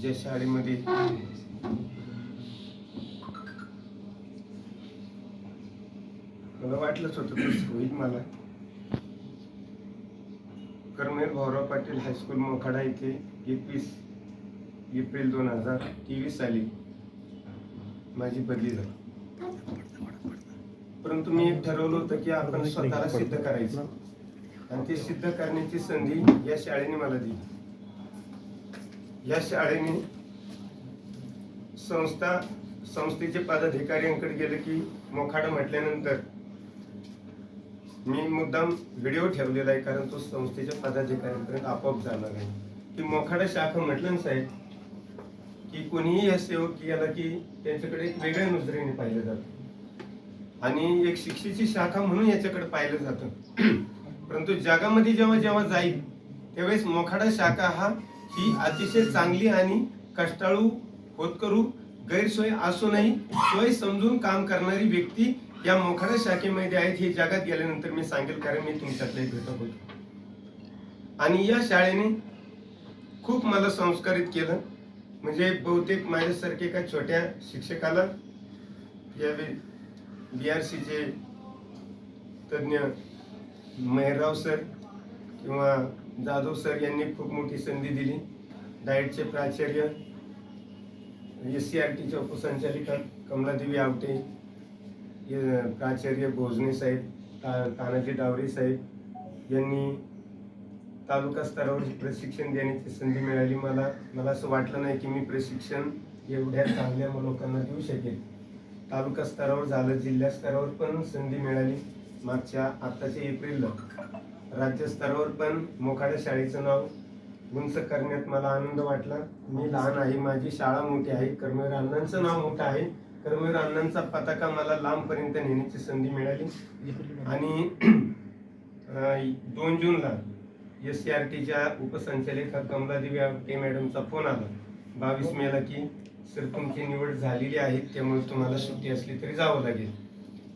ज्या शाळेमध्ये मला वाटलंच होतं तसं होईल मला. करमेर भाऊराव पाटील हायस्कूल मोखाडा येथे एकवीस एप्रिल दोन हजार तेवीस साली माझी बदली झाली. परंतु मी एक ठरवलं होतं की आपण स्वतःला सिद्ध करायचं. आणि ते सिद्ध करण्याची संधी या शाळेने मला दिली. या शाळेने संस्था संस्थेचे पदाधिकाऱ्यांकडे गेलं की मोखाडं म्हटल्यानंतर मी मुद्दाम व्हिडिओ ठेवलेला आहे कारण तो संस्थेच्या पदाधिकाऱ्यांपर्यंत आपोआप जाणार आहे. की मोखाडा शाखा म्हटलं ना साहेब की कोणीही या सेवक गेला की त्यांच्याकडे एक वेगळ्या नजरेने पाहिलं जातं. आणि एक शिक्षेची शाखा म्हणून याच्याकडे पाहिलं जातं. परंतु जगामध्ये जेव्हा जेव्हा जाईल त्यावेळेस मोखाडा शाखा हा ही अतिशय चांगली आणि कष्टाळू होतकरू गैरसोय असूनही सोय समजून काम करणारी व्यक्ती या मोखाडा शाखेमध्ये आहेत हे जगात गेल्यानंतर मी सांगेल कारण मी तुमच्यातले भेटत घटक होतो. आणि या शाळेने खूप मला संस्कारित केलं. म्हणजे बहुतेक माझ्यासारखे एका छोट्या शिक्षकाला यावेळी बी आर सीचे तज्ज्ञ मेहरराव सर किंवा जाधव सर यांनी खूप मोठी संधी दिली. डाएटचे प्राचार्य एस सी आर टीच्या उपसंचालिका कमलादेवी आवटे प्राचार्य भोजने साहेब तानाजी डावरे साहेब यांनी तालुका स्तरावर प्रशिक्षण देण्याची संधी मिळाली. मला मला असं वाटलं नाही की मी प्रशिक्षण एवढ्या चांगल्या लोकांना देऊ शकेल तालुका स्तरावर झालं जिल्हा स्तरावर पण संधी मिळाली. मागच्या आत्ताच्या एप्रिलला. राज्य स्तरावर पण मोखाड्या शाळेचं नाव उंच करण्यात मला आनंद वाटला. मी लहान आहे माझी शाळा मोठी आहे कर्मवीर अण्णांचं नाव मोठं आहे. कर्मवीर अण्णांचा पताका मला लांबपर्यंत नेण्याची संधी मिळाली. आणि दोन जूनला एस सी आर टीच्या उपसंचालिका कमलादेवी आपटे मॅडमचा फोन आला. बावीस मेला की सर तुमची निवड झालेली आहे त्यामुळे तुम्हाला सुट्टी असली तरी जावं लागेल.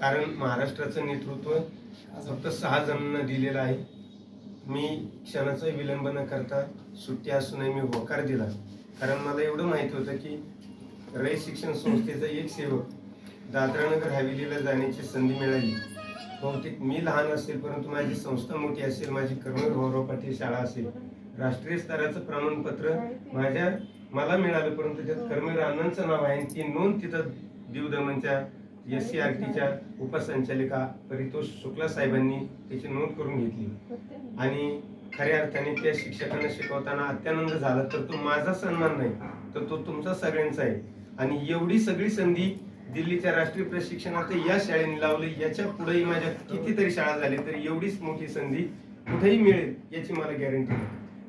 कारण महाराष्ट्राचं नेतृत्व फक्त सहा जणांना दिलेला आहे. मी क्षणाचा विलंब न करता सुट्टी असूनही मी होकार दिला. कारण मला एवढं माहिती होतं की रय शिक्षण संस्थेचा एक सेवक दादरानगर हवेलीला जाण्याची संधी मिळाली. बहुतेक मी लहान असेल परंतु माझी संस्था मोठी असेल माझी कर्मवीर भाऊराव पाटील शाळा असेल. राष्ट्रीय स्तराचं प्रमाणपत्र माझ्या मला मिळालं परंतु त्यात कर्मवीर अण्णांचं नाव आहे ती नोंद तिथं दीवदमनच्या एस सी आर टीच्या उपसंचालिका परितोष शुक्ला साहेबांनी त्याची नोंद करून घेतली. आणि खऱ्या अर्थाने त्या शिक्षकांना शिकवताना अत्यानंद झाला. तर तो माझा सन्मान नाही तर तो तुमचा सगळ्यांचा आहे. आणि एवढी सगळी संधी दिल्लीच्या राष्ट्रीय प्रशिक्षणाचं या शाळेने लावली. याच्या पुढेही माझ्या कितीतरी शाळा झाल्या तरी एवढीच मोठी संधी कुठेही मिळेल याची मला गॅरंटी नाही.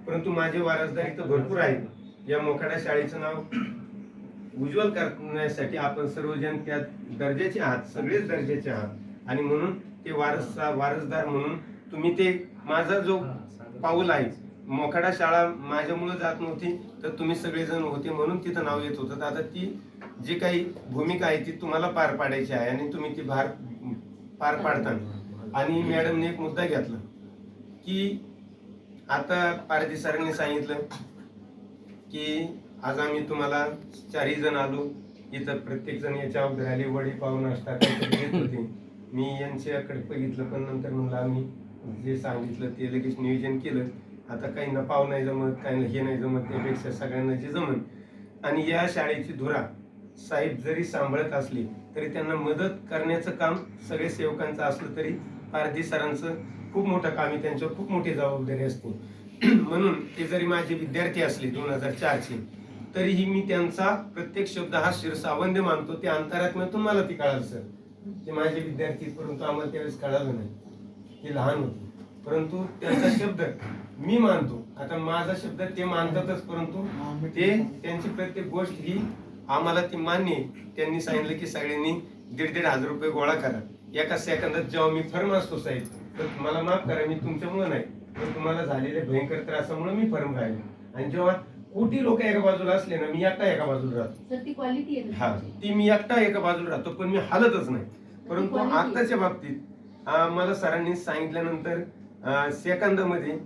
परंतु माझे वारसदार तर भरपूर आहेत. या मोखाडा शाळेचं नाव उज्ज्वल करण्यासाठी आपण सर्वजण त्या दर्जाचे आहात सगळेच दर्जाचे आहात. आणि म्हणून ते वारस वारसदार म्हणून तुम्ही ते माझा जो पाऊल आहे मोखाडा शाळा माझ्यामुळे जात नव्हती तर तुम्ही सगळेजण होते म्हणून तिथं नाव येत होतं. तर आता ती जी काही भूमिका आहे ती तुम्हाला पार पाडायची आहे आणि तुम्ही ती भार पार पाडता आणि मॅडमने एक मुद्दा घेतला की आता पारदी सरांनी सांगितलं की आज आम्ही तुम्हाला चारही जण आलो. इथं प्रत्येक जण याच्या अगोदर आले वडी पाहून असतात होते. मी यांच्याकडे बघितलं पण नंतर म्हणलं आम्ही जे सांगितलं ते लगेच नियोजन केलं. आता काहींना पाव नाही जमत काहींना हे नाही जमत त्यापेक्षा सगळ्यांना जे जमत आणि या शाळेची धुरा साहेब जरी सांभाळत असली तरी त्यांना मदत करण्याचं काम सगळे सेवकांचं असलं तरी पारधी सरांचं खूप मोठं काम आहे. त्यांच्यावर खूप मोठी जबाबदारी असते. म्हणून ते जरी माझे विद्यार्थी असले दोन हजार चारचे तरीही मी त्यांचा प्रत्येक शब्द हा शिरसावंद मानतो. ते अंतरात्म्यातून मला ती कळालं सर. ते माझे विद्यार्थी परंतु आम्हाला त्यावेळेस कळालं नाही. ते लहान होते. परंतु त्यांचा शब्द मी मानतो. आता माझा शब्द ते मानतातच परंतु ते त्यांची प्रत्येक गोष्ट ही आम्हाला ती मान्य त्यांनी सांगितलं की सगळ्यांनी दीड दीड हजार रुपये गोळा करा. एका सेकंदात जेव्हा मी फर्म असतो साहेब तर मला माफ करा मी तुमच्यामुळे नाही. पण तुम्हाला झालेल्या भयंकर त्रासामुळे मी फर्म राहिलो. आणि जेव्हा कोटी लोक एका बाजूला असले ना मी एकटा एका बाजूला राहतो. सर ती क्वालिटी आहे हा तुमची. ती मी एकटा एका बाजूला राहतो पण मी हालतच नाही. परंतु quality. आताच्या बाबतीत अं, मला सरांनी सांगितल्यानंतर अं, सेकंदामध्ये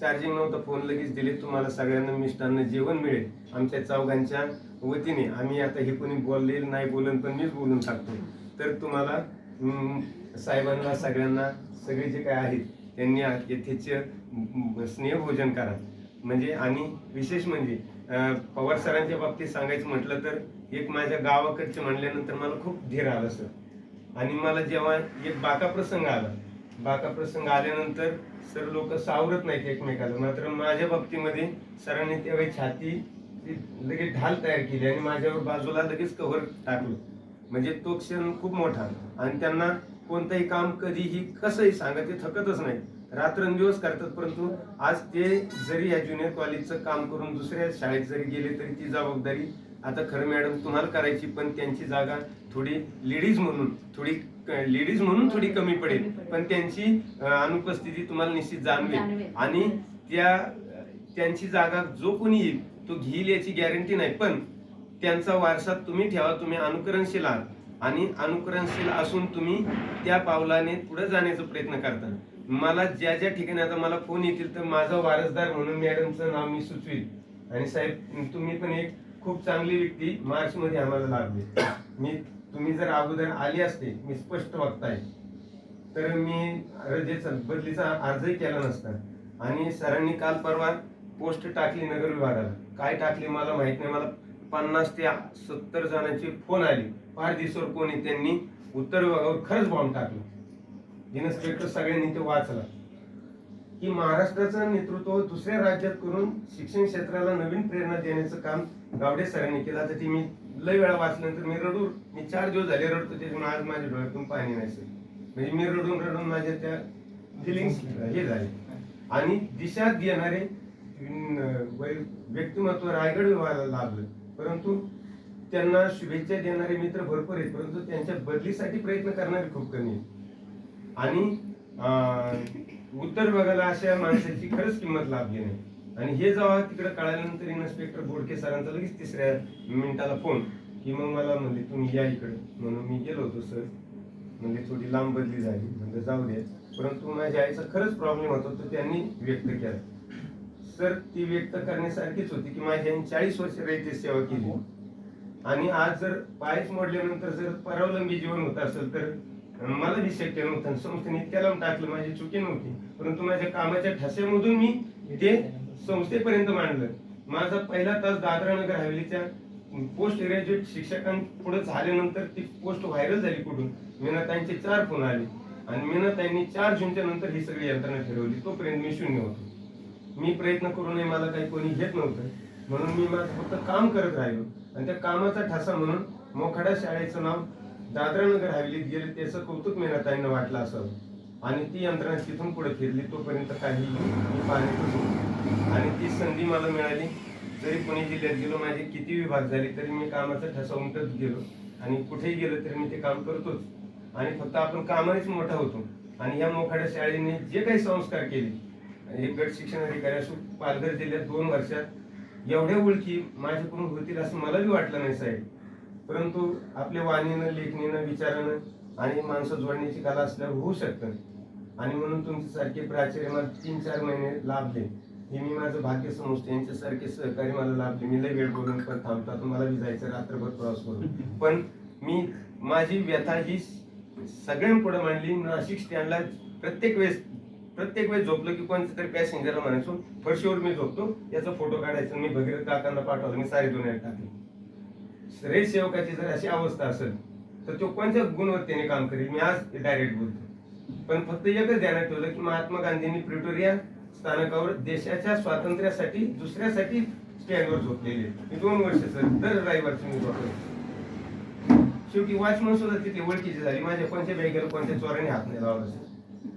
चार्जिंग नव्हतं फोन लगेच दिले. तुम्हाला सगळ्यांना मिष्टांना जेवण मिळेल. आमच्या चौघांच्या वतीने आम्ही आता हे कोणी बोललेलं नाही बोलून पण मीच बोलून टाकतो तर तुम्हाला हम्म, साहेबांना सगळ्यांना सगळे जे काय आहेत त्यांनी येथेचे स्नेहभोजन करा. म्हणजे आणि विशेष म्हणजे पवार सरांच्या बाबतीत सांगायचं म्हटलं तर एक माझ्या गावाकडचे म्हणल्यानंतर मला खूप धीर आला सर. आणि मला जेव्हा एक बाका प्रसंग आला बाका प्रसंग आल्यानंतर सर लोक सावरत नाहीत एकमेकाला. मात्र माझ्या बाबतीमध्ये सरांनी त्यावेळी छाती लगेच ढाल तयार केली आणि माझ्यावर बाजूला लगेच कव्हर टाकलं. म्हणजे तो क्षण खूप मोठा. आणि त्यांना कोणतंही काम कधीही कसंही सांगा ते थकतच नाही रात्रंदिवस करतात परंतु आज ते जरी या ज्युनियर कॉलेजचं काम करून दुसऱ्या शाळेत जरी गेले तरी ती जबाबदारी आता खरं मॅडम तुम्हाला करायची पण त्यांची जागा थोडी लेडीज म्हणून थोडी लेडीज म्हणून थोडी कमी पडेल पण त्यांची अनुपस्थिती तुम्हाला निश्चित जाणवेल. आणि त्या त्यांची जागा जो कोणी येईल तो घेईल याची गॅरंटी नाही पण त्यांचा वारसा तुम्ही ठेवा तुम्ही अनुकरणशील आहात. आणि अनुकरणशील असून तुम्ही त्या पावलाने पुढे जाण्याचा प्रयत्न करता. मला ज्या ज्या ठिकाणी आता मला फोन येतील तर माझा वारसदार म्हणून मॅडमचं नाव मी सुचवील आणि साहेब तुम्ही पण एक खूप चांगली व्यक्ती मार्च मध्ये आम्हाला लाभली. मी तुम्ही जर अगोदर आली असते मी स्पष्ट वक्ताय तर मी रजेचा बदलीचा अर्जही केला नसता. आणि सरांनी काल परवा पोस्ट टाकली नगर विभागाला. काय टाकली मला माहीत नाही. मला पन्नास ते सत्तर जणांचे फोन आले. फार दिवसावर कोणी त्यांनी उत्तर विभागावर खरंच बॉम्ब टाकला. दिनस्पेक्टर सगळ्यांनी ते वाचला. की महाराष्ट्राचं नेतृत्व दुसऱ्या राज्यात करून शिक्षण क्षेत्राला नवीन प्रेरणा देण्याचं काम गावडे सरांनी केलं. आता ती मी लय वेळा वाचल्यानंतर मी रडू मी चार दिवस झाले रडतो त्याच्यामुळे आज माझ्या डोळ्यातून पाणी नाही सर म्हणजे मी रडून रडून माझ्या त्या फिलिंग्स हे झाले. आणि दिशा देणारे व्यक्तिमत्व रायगड विभागाला लाभलं. परंतु त्यांना शुभेच्छा देणारे मित्र भरपूर आहेत परंतु त्यांच्या बदलीसाठी प्रयत्न करणारे खूप कमी आहेत. आणि उत्तर विभागाला अशा माणसाची खरंच किंमत लाभली नाही आणि हे जेव्हा तिकडे कळाल्यानंतर इन्स्पेक्टर बोडके सरांचा लगेच तिसऱ्या मिनिटाला फोन की मग मला म्हणले तुम्ही या इकडे. म्हणून मी गेलो होतो सर. म्हणजे थोडी लांब बदली झाली. म्हणजे जाऊ दे परंतु माझ्या आईचा खरंच प्रॉब्लेम होता तो त्यांनी व्यक्त केला. सर ती व्यक्त करण्यासारखीच होती की माझ्या आईने चाळीस वर्ष रयते सेवा केली. आणि आज जर पायच मोडल्यानंतर जर परावलंबी जीवन होत असेल तर मला हे शक्य नव्हतं. संस्थेने इतक्या टाकलं माझी चुकी नव्हती. परंतु माझ्या कामाच्या ठसेमधून मी ते संस्थेपर्यंत मांडलं. माझा पहिला तास दादरा नगर हवेलीच्या पोस्ट ग्रॅज्युएट शिक्षकांपुढे झाल्यानंतर ती पोस्ट व्हायरल झाली कुठून? मीनाताईंचे चार फोन आले. आणि मीनाताईंनी चार जूनच्या नंतर ही सगळी यंत्रणा ठरवली. तोपर्यंत मी शून्य होतो. मी प्रयत्न करूनही मला काही कोणी घेत नव्हतं. म्हणून मी माझं फक्त काम करत राहिलो. आणि त्या कामाचा ठसा म्हणून मोखाडा शाळेचं नाव दादरा नगर हवेलीत गेले त्याचं कौतुक मेहनताईंना वाटलं असं. आणि ती यंत्रणा तिथून पुढे फिरली तोपर्यंत काही मी पाहणे आणि ती संधी मला मिळाली. जरी पुणे जिल्ह्यात गेलो माझे किती विभाग झाले तरी मी कामाचा ठसा उमटत गेलो. आणि कुठेही गेलो तरी मी ते काम करतोच. आणि फक्त आपण कामानेच मोठा होतो. आणि या मोखाड्या शाळेने जे काही संस्कार केले एक गट शिक्षण अधिकारी असो पालघर जिल्ह्यात दोन वर्षात एवढ्या ओळखी माझ्याकडून होतील असं मला बी वाटलं नाही साहेब. परंतु आपल्या वाणीनं लेखणीनं विचारानं आणि माणसं जोडण्याची कला असल्यावर होऊ शकतं आणि म्हणून तुमच्यासारखे प्राचार्य मला तीन चार महिने लाभले. हे मी माझं भाग्य समजतो. यांच्यासारखे सहकारी मला लाभले. मी लय वेळ बोलून पण थांबतो. आता मला जायचं रात्रभर प्रवास करून. पण मी माझी व्यथा ही सगळ्यांपुढे मांडली. नाशिक स्टँडला प्रत्येक वेळेस प्रत्येक वेळेस झोपलो की कोणतं तरी पॅसेंजरला म्हणायचो फरशीवर मी झोपतो. याचा फोटो काढायचा. मी भगीरथ काकांना पाठवला मी सारे दोन टाकले. श्रेय सेवकाची जर अशी अवस्था असेल तर तो कोणत्या गुणवत्तेने काम करेल? मी आज डायरेक्ट बोलतो पण फक्त एकच ध्यानात ठेवलं की महात्मा गांधींनी प्रिटोरिया स्थानकावर देशाच्या स्वातंत्र्यासाठी दुसऱ्यासाठी स्टँडवर झोपलेले मी दोन वर्ष सर दर रविवारचं मी झोपलो शेवटी वॉचमन सुद्धा तिथे ओळखीची झाली. माझ्या कोणत्या बॅगेला कोणत्या चोराने हात नाही लावला सर.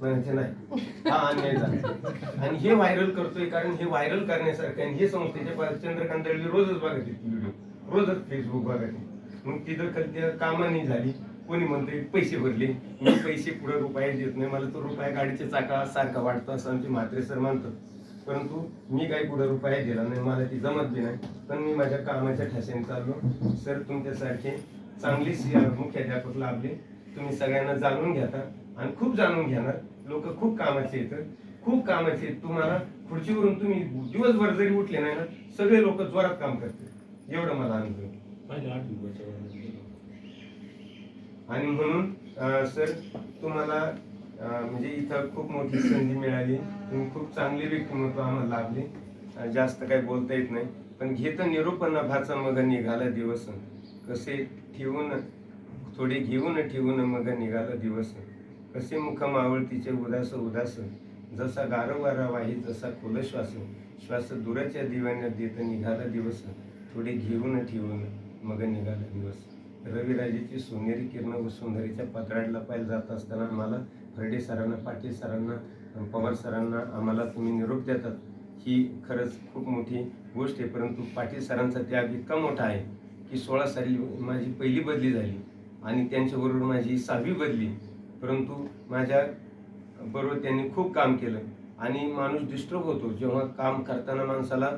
म्हणायचे नाही. हा अन्याय झाला. आणि हे व्हायरल करतोय कारण हे व्हायरल करण्यासारखं आणि हे संस्थेचे चंद्रकांत रोजच बघत व्हिडिओ रोजच फेसबुक बघत मग तिथं कधी त्या कामाने झाली. कोणी म्हणते पैसे भरले. मी पैसे पुढे रुपये देत नाही. मला तो रुपया गाडीच्या चाका सारखा वाटतो असं आमचे म्हात्रे सर मानतात परंतु मी काही पुढे रुपया दिला नाही. मला ती जमत बी नाही. पण मी माझ्या कामाच्या ठशाने चाललो. सर तुमच्यासारखे चांगलीच मुख्याध्यापक लाभले. तुम्ही सगळ्यांना जाणून घेता. आणि खूप जाणून घेणार. लोक खूप कामाचे येतं खूप कामाचे आहेत. तुम्हाला खुर्चीवरून तुम्ही दिवसभर जरी उठले नाही ना सगळे लोक जोरात काम करतील. एवढं मला अनुभव आहे. माझ्या आठवी वर्षावर आणि म्हणून अं, सर तुम्हाला अं, म्हणजे इथं खूप मोठी संधी मिळाली. तुम्ही खूप चांगले व्यक्तिमत्व आम्हाला लाभले. अं, जास्त काही बोलता येत नाही. पण घेत निरोपण भाचा मग निघाला दिवस. कसे ठेवून थोडे घेऊन ठेवून मग निघाला दिवस. कसे मुख मावळतीचे उदास उदास. जसा गारवारा वाही जसा खोल श्वास श्वास दुराच्या दिव्याने देत निघाला दिवस. थोडे घेऊन ठेवून मग निघाला दिवस. रविराजेची सोनेरी किरण वसुंधरीच्या पत्राडला पाहिजे जात असताना आम्हाला फर्डे सरांना पाटील सरांना पवार सरांना आम्हाला तुम्ही निरोप देतात. ही खरंच खूप मोठी गोष्ट आहे. परंतु पाटील सरांचा त्याग इतका मोठा आहे की सोळा साली माझी पहिली बदली झाली आणि त्यांच्याबरोबर माझी सहावी बदली. परंतु माझ्या बरोबर त्यांनी खूप काम केलं आणि माणूस डिस्टर्ब होतो. जेव्हा काम करताना माणसाला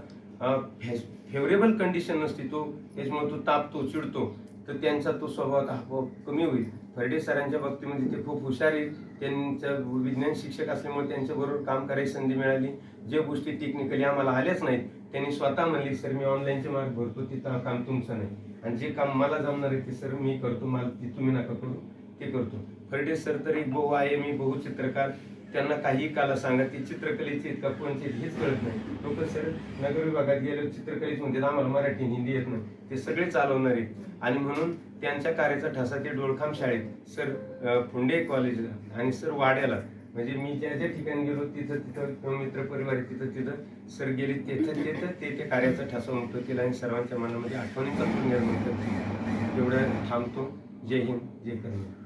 फेवरेबल कंडिशन नसते तो त्याच्यामुळे तो तापतो चिडतो. तर त्यांचा तो स्वभाव आपोआप कमी होईल. फर्डे सरांच्या बाबतीमध्ये ते खूप हुशार आहेत. त्यांचं विज्ञान शिक्षक असल्यामुळे त्यांच्याबरोबर काम करायची संधी मिळाली. जे गोष्टी टेक्निकली आम्हाला आल्याच नाहीत त्यांनी स्वतः म्हणली सर मी ऑनलाईनचे मार्क भरतो तिथं काम तुमचं नाही. आणि जे काम मला जमणार आहे ते सर मी करतो मला ते तुम्ही नका करू ते करतो. फर्डे सर तर एक बहु आहे मी बहुचित्रकार त्यांना काही काला सांगा ती चित्रकलेचे आहेत का कोणचे हेच कळत नाही. लोक सर नगर विभागात गेले चित्रकलेच म्हणतात आम्हाला मराठी हिंदी येत नाही. ते सगळे चालवणारे आणि म्हणून त्यांच्या कार्याचा ठसा ते डोळखाम शाळेत. सर फुंडे कॉलेजला आणि सर वाड्याला. म्हणजे मी ज्या ज्या ठिकाणी गेलो तिथं तिथं मित्र परिवार तिथं तिथं सर गेले तेथं तेथं ते त्या कार्याचा ठसा उमटतो. तिला आणि सर्वांच्या मनामध्ये आठवणीचा पूर निर्माण करते. एवढं थांबतो. जय हिंद जय कन्या